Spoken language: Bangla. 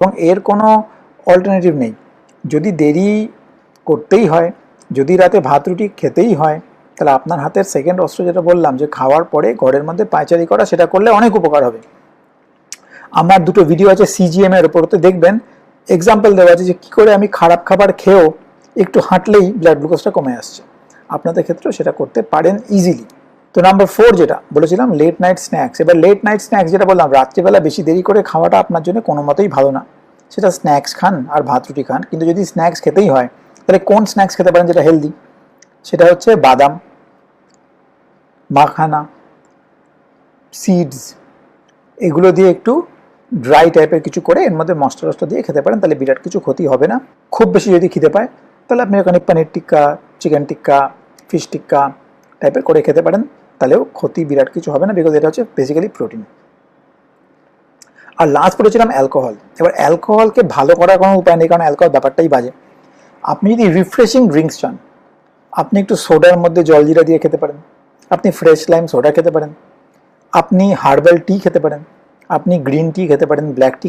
এবং এর কোনো অল্টারনেটিভ নেই। যদি দেরি করতেই হয়, যদি রাতে ভাত রুটি খেতেই হয়, তাহলে আপনার হাতের সেকেন্ড অস্ত্র যেটা বললাম যে খাওয়ার পরে ঘরের মধ্যে পায়চারি করা, সেটা করলে অনেক উপকার হবে। আমার দুটো ভিডিও আছে সিজিএম এর তো দেখবেন। এক্সাম্পল দেওয়া আছে যে কী করে আমি খারাপ খাবার খেয়েও একটু হাঁটলেই ব্লাড গ্লুকোজটা কমে আসছে। আপনাদের ক্ষেত্রেও সেটা করতে পারেন ইজিলি তো নাম্বার ফোর যেটা বলেছিলাম লেট নাইট স্ন্যাক্স এবার লেট নাইট স্ন্যাক্স যেটা বললাম, রাত্রিবেলা বেশি দেরি করে খাওয়াটা আপনার জন্য কোনো মতেই ভালো না। সেটা স্ন্যাক্স খান আর ভাত রুটি খান। কিন্তু যদি স্ন্যাক্স খেতেই হয়, তাহলে কোন স্ন্যাক্স খেতে পারেন যেটা হেলদি সেটা হচ্ছে বাদাম, মাখানা সিডস এগুলো দিয়ে একটু ড্রাই টাইপের কিছু করে এর মধ্যে মশলা টসলা দিয়ে খেতে পারেন, তাহলে বিরাট কিছু ক্ষতি হবে না। খুব বেশি যদি খিদে পায়, তাহলে আপনি ওখানে পনির টিক্কা চিকেন টিক্কা ফিশ টিক্কা টাইপের করে খেতে পারেন। তাহলেও ক্ষতি বিরাট কিছু হবে না বিকজ এটা হচ্ছে বেসিক্যালি প্রোটিন আর লাস্ট পড়েছিলাম অ্যালকোহল এবার অ্যালকোহলকে ভালো করার কোনো উপায় নেই, কারণ অ্যালকোহল ব্যাপারটাই বাজে। আপনি যদি রিফ্রেশিং ড্রিঙ্কস চান, আপনি একটু সোডার মধ্যে জল জলজিরা দিয়ে খেতে পারেন। আপনি ফ্রেশ লাইম সোডা খেতে পারেন। আপনি হার্বাল টি খেতে পারেন। আপনি গ্রিন টি খেতে পারেন ব্ল্যাক টি